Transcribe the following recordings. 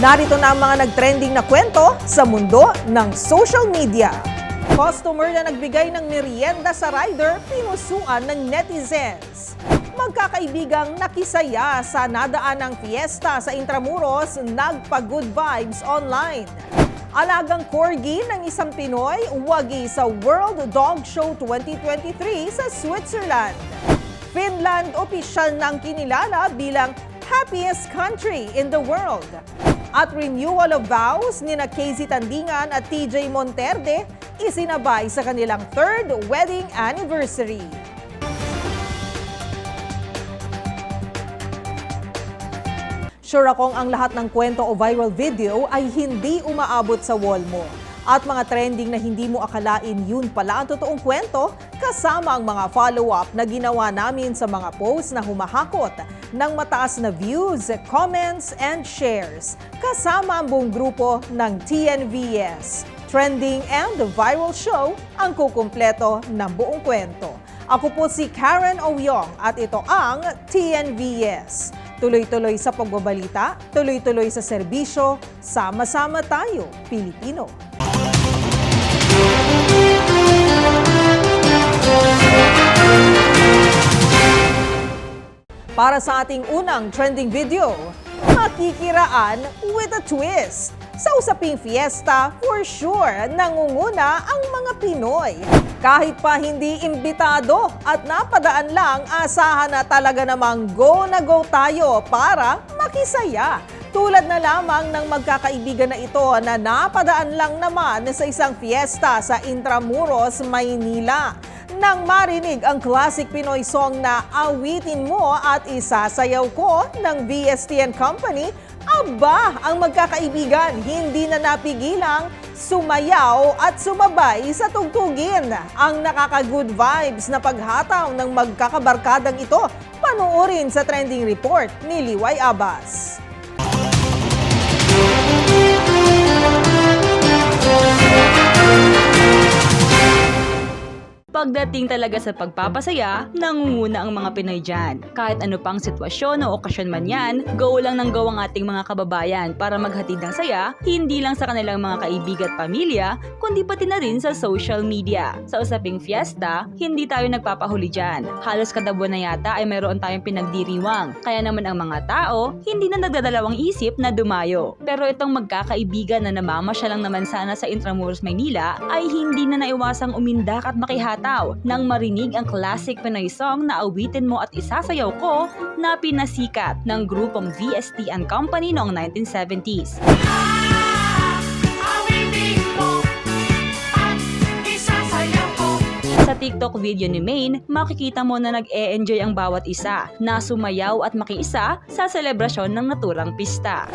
Narito na ang mga nagtrending na kwento sa mundo ng social media. Customer na nagbigay ng merienda sa rider, pinusuan ng netizens. Magkakaibigang nakisaya sa nadaan ng fiesta sa Intramuros, nagpa-good vibes online. Alagang corgi ng isang Pinoy, wagi sa World Dog Show 2023 sa Switzerland. Finland opisyal nang kinilala bilang happiest country in the world. At renewal of vows ni na Casey Tandingan at TJ Monterde isinabay sa kanilang third wedding anniversary. Sure akong ang lahat ng kwento o viral video ay hindi umaabot sa wall mo. At mga trending na hindi mo akalain yun pala ang totoong kwento kasama ang mga follow-up na ginawa namin sa mga posts na humahakot ng mataas na views, comments, and shares. Kasama ang buong grupo ng TNVS. Trending and the viral show ang kukumpleto ng buong kwento. Ako po si Karen Oyong at ito ang TNVS. Tuloy-tuloy sa pagbabalita, tuloy-tuloy sa serbisyo, sama-sama tayo, Pilipino. Para sa ating unang trending video, makikiraan with a twist. Sa usaping fiesta, for sure, nangunguna ang mga Pinoy. Kahit pa hindi imbitado at napadaan lang, asahan na talaga namang go na go tayo para makisaya. Tulad na lamang ng magkakaibigan na ito na napadaan lang naman sa isang fiesta sa Intramuros, Maynila. Nang marinig ang classic Pinoy song na Awitin Mo at Isasayaw Ko ng BSTN Company, aba, ang magkakaibigan hindi na napigilang sumayaw at sumabay sa tugtugin. Ang nakaka-good vibes na paghataw ng magkakabarkadang ito, panuorin sa trending report ni Liway Abbas. Pagdating talaga sa pagpapasaya, nangunguna ang mga Pinoy dyan. Kahit ano pang sitwasyon o okasyon man yan, go lang ng go ang ating mga kababayan para maghatid ng saya, hindi lang sa kanilang mga kaibigan at pamilya, kundi pati na rin sa social media. Sa usaping fiesta, hindi tayo nagpapahuli dyan. Halos kada buwan na yata ay mayroon tayong pinagdiriwang. Kaya naman ang mga tao, hindi na nagdadalawang isip na dumayo. Pero itong magkakaibigan na namamasya lang naman sana sa Intramuros, Maynila, ay hindi na naiwasang umindak at makihataw nang marinig ang classic Pinoy song na awitin mo at isasayaw ko na pinasikat ng grupong VST and Company noong 1970s. Sa TikTok video ni Maine, makikita mo na nag-e-enjoy ang bawat isa na sumayaw at makiisa sa selebrasyon ng naturang pista.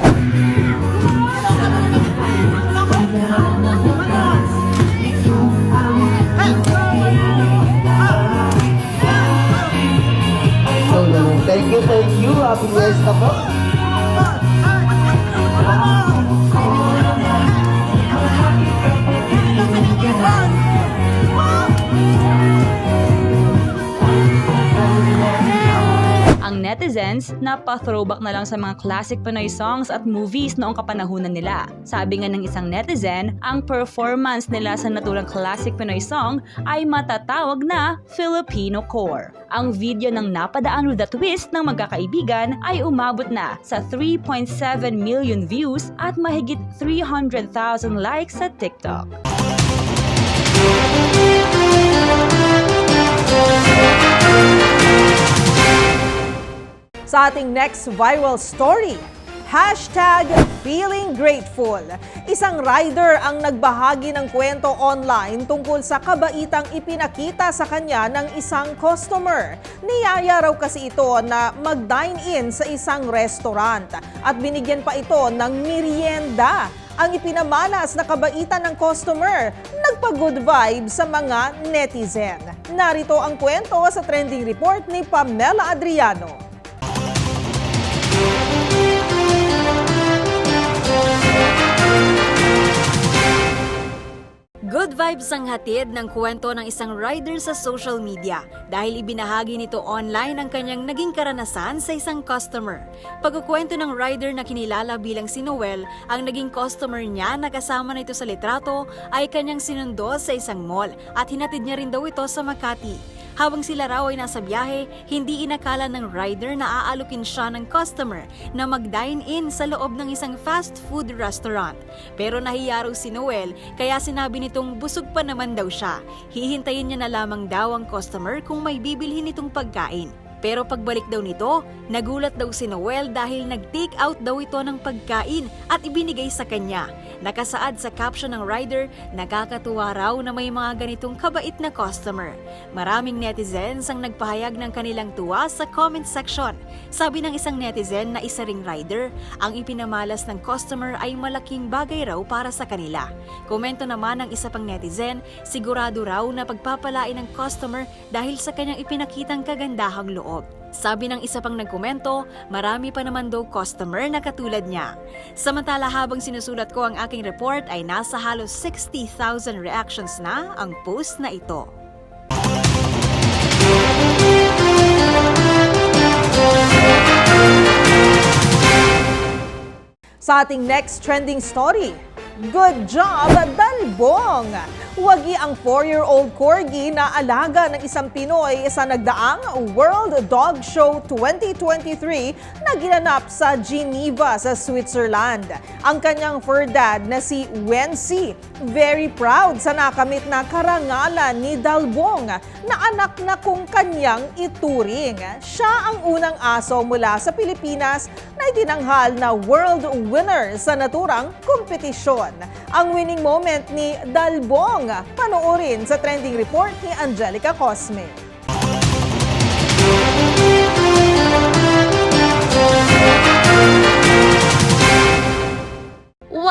Happy Fiesta po. Ang netizens, napa-throwback na lang sa mga classic Pinoy songs at movies noong kapanahunan nila. Sabi nga ng isang netizen, ang performance nila sa naturang classic Pinoy song ay matatawag na Filipino core. Ang video ng napadaan with a twist ng magkakaibigan ay umabot na sa 3.7 million views at mahigit 300,000 likes sa TikTok. Sa ating next viral story, Hashtag Feeling Grateful. Isang rider ang nagbahagi ng kwento online tungkol sa kabaitang ipinakita sa kanya ng isang customer. Niyaya raw kasi ito na mag-dine-in sa isang restaurant at binigyan pa ito ng merienda. Ang ipinamalas na kabaitan ng customer, nagpa-good vibe sa mga netizen. Narito ang kwento sa trending report ni Pamela Adriano. Good vibes ang hatid ng kwento ng isang rider sa social media dahil ibinahagi nito online ang kanyang naging karanasan sa isang customer. Pagkukwento ng rider na kinilala bilang si Noel, ang naging customer niya na kasama nito sa litrato ay kanyang sinundo sa isang mall at hinatid niya rin daw ito sa Makati. Habang sila raw ay nasa biyahe, hindi inakala ng rider na aalukin siya ng customer na mag-dine-in sa loob ng isang fast food restaurant. Pero nahiya raw si Noel kaya sinabi nitong busog pa naman daw siya. Hihintayin niya na lamang daw ang customer kung may bibilhin itong pagkain. Pero pagbalik daw nito, nagulat daw si Noel dahil nag-take out daw ito ng pagkain at ibinigay sa kanya. Nakasaad sa caption ng rider, nakakatuwa raw na may mga ganitong kabait na customer. Maraming netizens ang nagpahayag ng kanilang tuwa sa comment section. Sabi ng isang netizen na isa ring rider, ang ipinamalas ng customer ay malaking bagay raw para sa kanila. Komento naman ng isa pang netizen, sigurado raw na pagpapalain ng customer dahil sa kanyang ipinakitang kagandahang loob. Sabi ng isa pang nagkomento, marami pa naman daw customer na katulad niya. Samantala habang sinusulat ko ang aking report ay nasa halos 60,000 reactions na ang post na ito. Sa ating next trending story, Good job, Dalbong! Wagi ang 4-year-old corgi na alaga ng isang Pinoy sa nagdaang World Dog Show 2023 na ginanap sa Geneva sa Switzerland. Ang kanyang fur dad na si Wency, very proud sa nakamit na karangalan ni Dalbong na anak na kung kanyang ituring. Siya ang unang aso mula sa Pilipinas na itinanghal na world winner sa naturang kompetisyon. Ang winning moment ni Dalbong, panoorin sa trending report ni Angelica Cosme.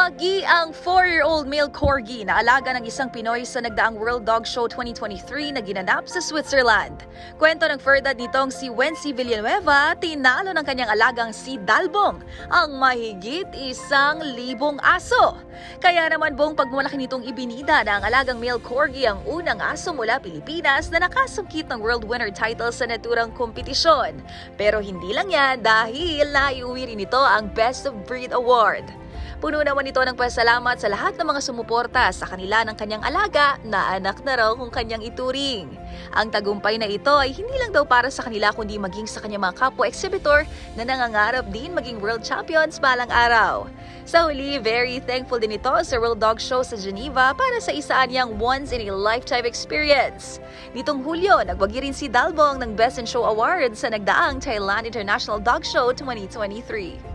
Wagi ang 4-year-old male corgi na alaga ng isang Pinoy sa nagdaang World Dog Show 2023 na ginanap sa Switzerland. Kwento ng fur dad nitong si Wency Villanueva, tinalo ng kanyang alagang si Dalbong, ang mahigit isang libong aso. Kaya naman buong pagmalaki nitong ibinida na ang alagang male corgi ang unang aso mula Pilipinas na nakasungkit ng world winner title sa naturang kompetisyon. Pero hindi lang yan dahil naiuwi rin ito ang Best of Breed Award. Puno naman ito ng pasalamat sa lahat ng mga sumuporta sa kanila ng kanyang alaga na anak na raw kung kanyang ituring. Ang tagumpay na ito ay hindi lang daw para sa kanila kundi maging sa kanyang mga kapwa exhibitor na nangangarap din maging world champions balang araw. Sa huli, very thankful din ito sa World Dog Show sa Geneva para sa isaan niyang once-in-a-lifetime experience. Nitong Hulyo, nagwagi rin si Dalbong ng Best in Show Award sa nagdaang Thailand International Dog Show 2023.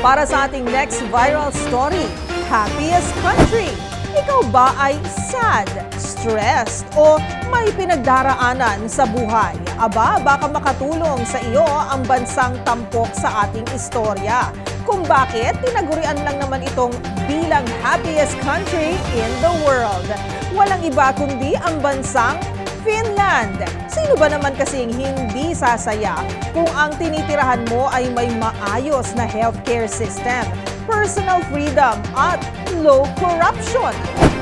Para sa ating next viral story, Happiest Country. Ikaw ba ay sad, stressed, o may pinagdaraanan sa buhay? Aba, baka makatulong sa iyo ang bansang tampok sa ating istorya. Kung bakit, tinagurian lang naman itong bilang happiest country in the world. Walang iba kundi ang bansang Finland. Sino ba naman kasing hindi sasaya kung ang tinitirahan mo ay may maayos na healthcare system, personal freedom at low corruption?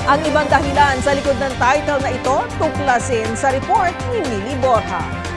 Ang ibang dahilan sa likod ng title na ito tuklasin sa report ni Mili Borja.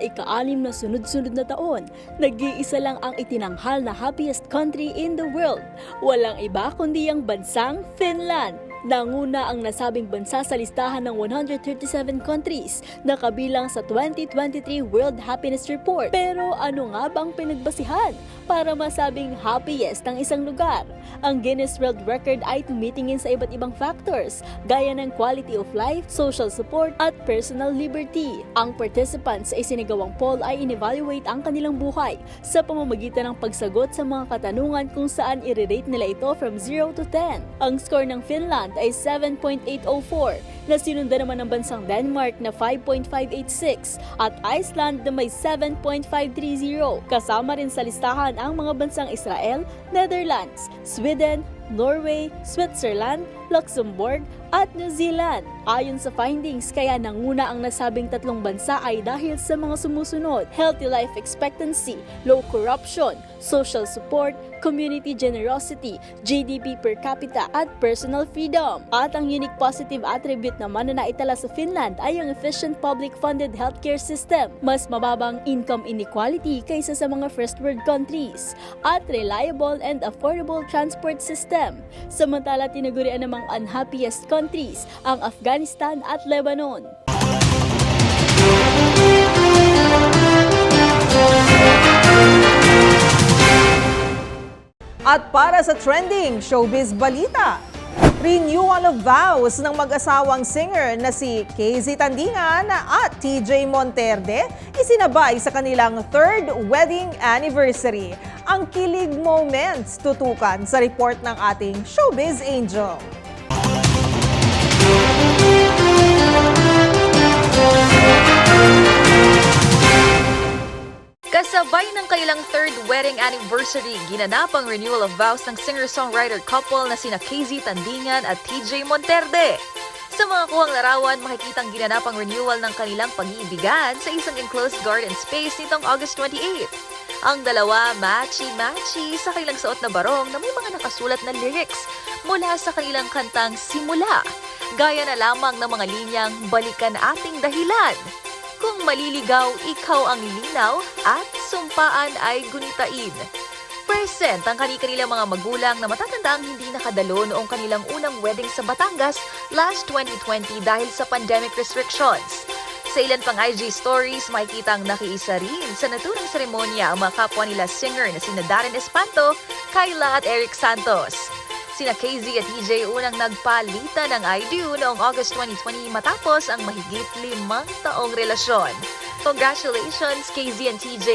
Sa ika-anim na sunod-sunod na taon, nag-iisa lang ang itinanghal na happiest country in the world. Walang iba kundi ang bansang Finland. Nanguna ang nasabing bansa sa listahan ng 137 countries na kabilang sa 2023 World Happiness Report. Pero ano nga bang pinagbasihan para masabing happiest ang isang lugar? Ang Guinness World Record ay tumitingin sa iba't ibang factors gaya ng quality of life, social support at personal liberty. Ang participants sa isinagawang poll ay in-evaluate ang kanilang buhay sa pamamagitan ng pagsagot sa mga katanungan kung saan i-rate nila ito from 0 to 10. Ang score ng Finland ay 7.804 na sinundan naman ng bansang Denmark na 5.586 at Iceland na may 7.530. Kasama rin sa listahan ang mga bansang Israel, Netherlands, Sweden, Norway, Switzerland, Luxembourg at New Zealand. Ayon sa findings, kaya nanguna ang nasabing tatlong bansa ay dahil sa mga sumusunod, healthy life expectancy, low corruption, social support, community generosity, GDP per capita at personal freedom. At ang unique positive attribute naman na naitala sa Finland ay ang efficient public funded healthcare system, mas mababang income inequality kaysa sa mga first world countries, at reliable and affordable transport system. Samantala tinagurian namang unhappiest countries ang Afghanistan at Lebanon. At para sa trending showbiz balita, renewal of vows ng mag-asawang singer na si KZ Tandingan at TJ Monterde isinabay sa kanilang third wedding anniversary. Ang kilig moments tutukan sa report ng ating showbiz angel. Kasabay ng kailang third wedding anniversary, ginanap ang renewal of vows ng singer-songwriter couple na sina KZ Tandingan at TJ Monterde. Sa mga kuhang larawan, makikitang ginanap ang renewal ng kanilang pag-iibigan sa isang enclosed garden space nitong August 28. Ang dalawa, matchy-matchy sa kanilang suot na barong na may mga nakasulat na lyrics mula sa kanilang kantang Simula. Gaya na lamang ng mga linyang Balikan ating dahilan. Kung maliligaw, ikaw ang linaw at sumpaan ay gunitain. Present ang kani-kanilang mga magulang na matatandaang hindi nakadalo noong kanilang unang wedding sa Batangas last 2020 dahil sa pandemic restrictions. Sa ilan pang IG stories, makikitang nakiisa rin sa naturang seremonya ang mga kapwa nila singer na sina Darren Espanto, Kyla at Eric Santos. Sina KZ at TJ unang nagpalitan ng I do noong August 2020 matapos ang mahigit limang taong relasyon. Congratulations, KZ and TJ!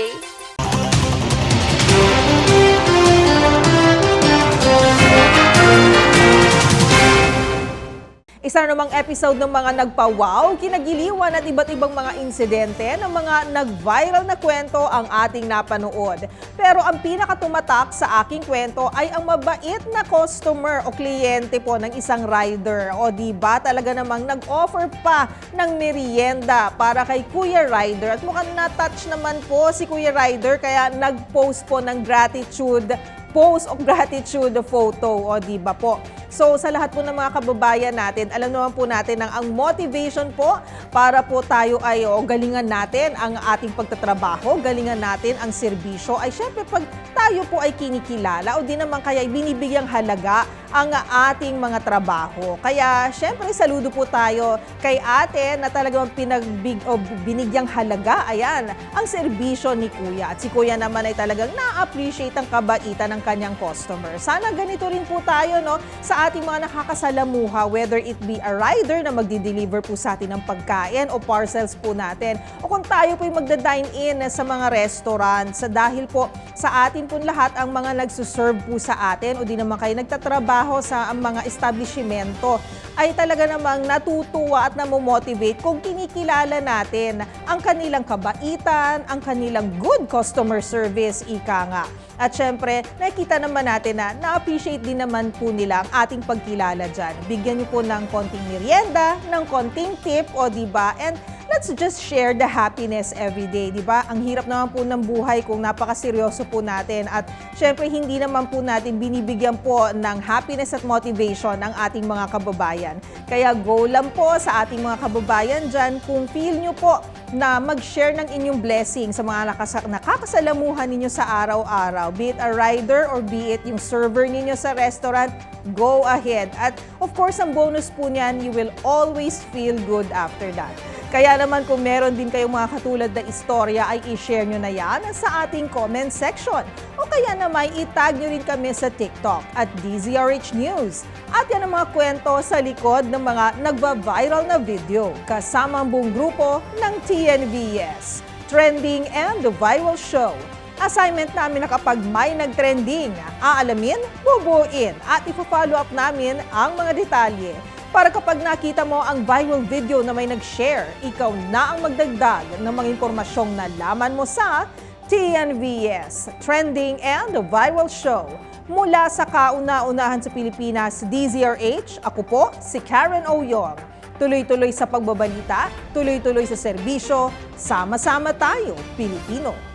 Isa namang episode ng mga nagpa-wow, kinagiliwan at iba't ibang mga insidente ng mga nag-viral na kwento ang ating napanood. Pero ang pinakatumatak sa aking kwento ay ang mabait na customer o kliyente po ng isang rider. O di ba talaga namang nag-offer pa ng merienda para kay Kuya Rider. At mukhang na-touch naman po si Kuya Rider kaya nag-post po ng gratitude post of gratitude photo, o di ba po? So sa lahat po ng mga kababayan natin, alam naman po natin ang, ang motivation po para po tayo ay o, galingan natin ang ating pagtatrabaho, galingan natin ang serbisyo ay syempre pag tayo po ay kinikilala o di naman kaya ay binibigyang halaga ang ating mga trabaho. Kaya syempre saludo po tayo kay ate na talagang pinagbig o binigyang halaga, ayan, ang serbisyo ni kuya. At si kuya naman ay talagang na-appreciate ang kabaitan ng kanyang customer. Sana ganito rin po tayo no sa ating mga nakakasalamuha, whether it be a rider na magdi-deliver po sa atin ng pagkain o parcels po natin, o kung tayo po ay magda-dine in sa mga restaurants, sa dahil po sa atin po lahat ang mga nagsuserve po sa atin o di naman kayo nagtatrabaho sa ang mga establishmento ay talaga namang natutuwa at namomotivate kung kinikilala natin ang kanilang kabaitan, ang kanilang good customer service, ika nga. At syempre, nakikita naman natin na na-appreciate din naman po nila ang ating pagkilala dyan. Bigyan niyo po ng konting merienda, ng konting tip, o ba? And let's just share the happiness every day, di ba? Ang hirap naman po ng buhay kung napakaseryoso po natin at syempre hindi naman po natin binibigyan po ng happiness at motivation ang ating mga kababayan. Kaya go lang po sa ating mga kababayan dyan kung feel nyo po na mag-share ng inyong blessing sa mga nakakasalamuhan ninyo sa araw-araw. Be it a rider or be it yung server ninyo sa restaurant, go ahead. At of course, ang bonus po niyan, you will always feel good after that. Kaya naman kung meron din kayong mga katulad na istorya ay i-share nyo na yan sa ating comment section. O kaya naman itag nyo rin kami sa TikTok at DZRH News. At yan ang mga kwento sa likod ng mga nagba-viral na video kasama ang buong grupo ng TNVS. Trending and the Viral Show. Assignment namin na kapag may nag-trending, aalamin, bubuin at ipa-follow up namin ang mga detalye. Para kapag nakita mo ang viral video na may nag-share, ikaw na ang magdagdag ng mga impormasyong nalaman mo sa TNVS, Trending and Viral Show. Mula sa kauna-unahan sa Pilipinas, DZRH, ako po si Karen Oyong. Tuloy-tuloy sa pagbabalita, tuloy-tuloy sa serbisyo, sama-sama tayo, Pilipino.